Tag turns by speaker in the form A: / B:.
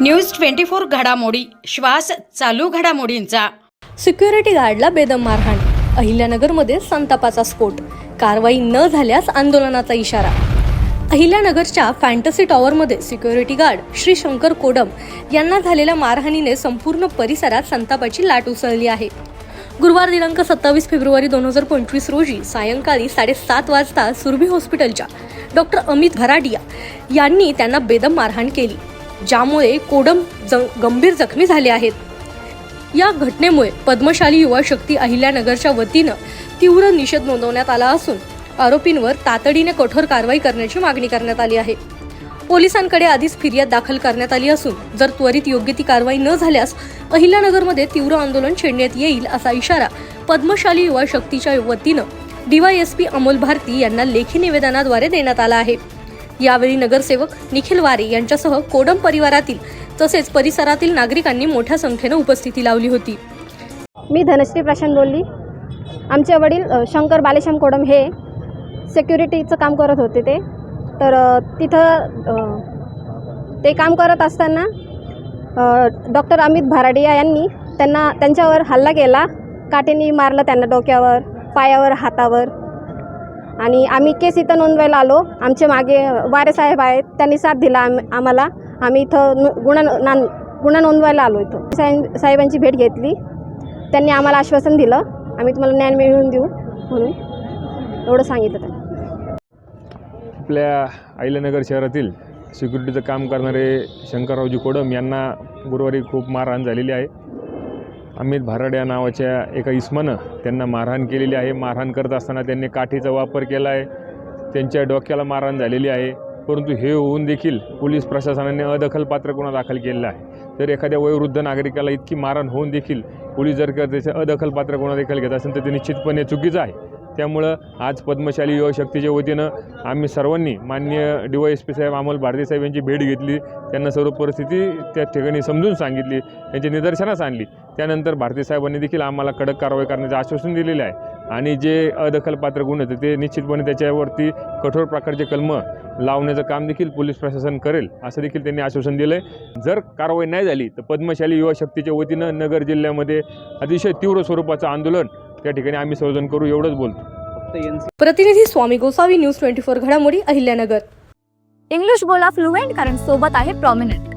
A: News twenty four घडामोडी श्वास चालू घडामोडींचा.
B: सिक्युरिटी गार्डला बेदम मारहाण अहिल्यानगरमध्ये संतापाचा स्फोट. कारवाई न झाल्यास आंदोलनाचा इशारा. अहिल्यानगरच्या फॅन्टसी टॉवरमध्ये सिक्युरिटी गार्ड श्री शंकर कोडम यांना झालेल्या मारहाणीने संपूर्ण परिसरात संतापाची लाट उसळली आहे. गुरुवार दिनांक सत्तावीस फेब्रुवारी दोन हजार पंचवीस रोजी सायंकाळी साडेसात वाजता सुरभी हॉस्पिटलच्या डॉक्टर अमित भराडिया यांनी त्यांना बेदम मारहाण केली ज्यामुळे कोडम गंभीर जखमी झाले आहेत. या घटनेमुळे पद्मशाली युवा शक्ती अहिल्यानगरच्या वतीनं तीव्र निषेध नोंदवण्यात आला असून आरोपींवर तातडीने कठोर कारवाई करण्याची मागणी करण्यात आली आहे. पोलिसांकडे आधीच फिर्याद दाखल करण्यात आली असून जर त्वरित योग्य ती कारवाई न झाल्यास अहिल्यानगरमध्ये तीव्र आंदोलन छेडण्यात येईल असा इशारा पद्मशाली युवा शक्तीच्या वतीनं डीवायएसपी अमोल भारती यांना लेखी निवेदनाद्वारे देण्यात आला आहे. यावेळी नगरसेवक निखिल वारे यांच्यासह कोडम परिवारातील तसेच परिसरातील नागरिकांनी मोठ्या संख्येनं उपस्थिती लावली होती.
C: मी धनश्री प्रशांत बोलली. आमचे वडील शंकर बालेश्याम कोडम हे सेक्युरिटीचं काम करत होते ते. तर तिथं ते काम करत असताना डॉक्टर अमित भाराडिया यांनी त्यांना त्यांच्यावर हल्ला केला. काटेनी मारलं त्यांना डोक्यावर. पायावर हातावर. आणि आम्ही केस इथं नोंदवायला आलो. आमचे मागे वारे साहेब आहेत त्यांनी साथ दिला आम आम्हाला. आम्ही इथं नु- गुन्हा नान गुन्हा नोंदवायला आलो इथं. साहेब साहेबांची भेट घेतली. त्यांनी आम्हाला आश्वासन दिलं. आम्ही तुम्हाला ज्ञान मिळवून देऊ म्हणून एवढं सांगितलं त्यांनी.
D: आपल्या अहिल्यानगर शहरातील सिक्युरिटीचं काम करणारे शंकररावजी कोडम यांना गुरुवारी खूप मारहाण झालेली आहे. अमित भाराड या नावाच्या एका इस्मानं त्यांना मारहाण केलेली आहे. मारहाण करत असताना त्यांनी काठीचा वापर केला आहे. त्यांच्या डोक्याला मारहाण झालेली आहे. परंतु हे होऊन देखील पोलीस प्रशासनाने अदखलपात्र गुन्हा दाखल केलेला आहे. तर एखाद्या वयोवृद्ध नागरिकाला इतकी मारहाण होऊन देखील पोलीस जर का त्याचे अदखलपात्र गुन्हा देखील घेत असेल तर ते निश्चितपणे चुकीचं आहे. त्यामुळं आज पद्मशाली युवा शक्तीच्या वतीनं आम्ही सर्वांनी मान्य डी वाय एस पी साहेब अमोल भारती साहेब यांची भेट घेतली. त्यांना सर्व परिस्थिती त्या ठिकाणी समजून सांगितली त्यांची निदर्शनास आणली. त्यानंतर भारती साहेबांनी देखील आम्हाला कडक कारवाई करण्याचं आश्वासन दिलेलं आहे. आणि जे अदखलपात्र गुन्हे होते ते निश्चितपणे त्याच्यावरती कठोर प्रकारचे कलम लावण्याचं काम देखील पोलीस प्रशासन करेल असं देखील त्यांनी आश्वासन दिलं आहे जर कारवाई नाही झाली तर पद्मशाली युवा शक्तीच्या वतीनं नगर जिल्ह्यामध्ये अतिशय तीव्र स्वरूपाचं आंदोलन त्या ठिकाणी आम्ही सर्वजण करू एवढंच बोलतो.
B: प्रतिनिधी Swami Gosavi news twenty four घडामोडी अहिल्यानगर.
E: इंग्लिश बोला फ्लुएंट कारण सोबत आहे प्रॉमिनंट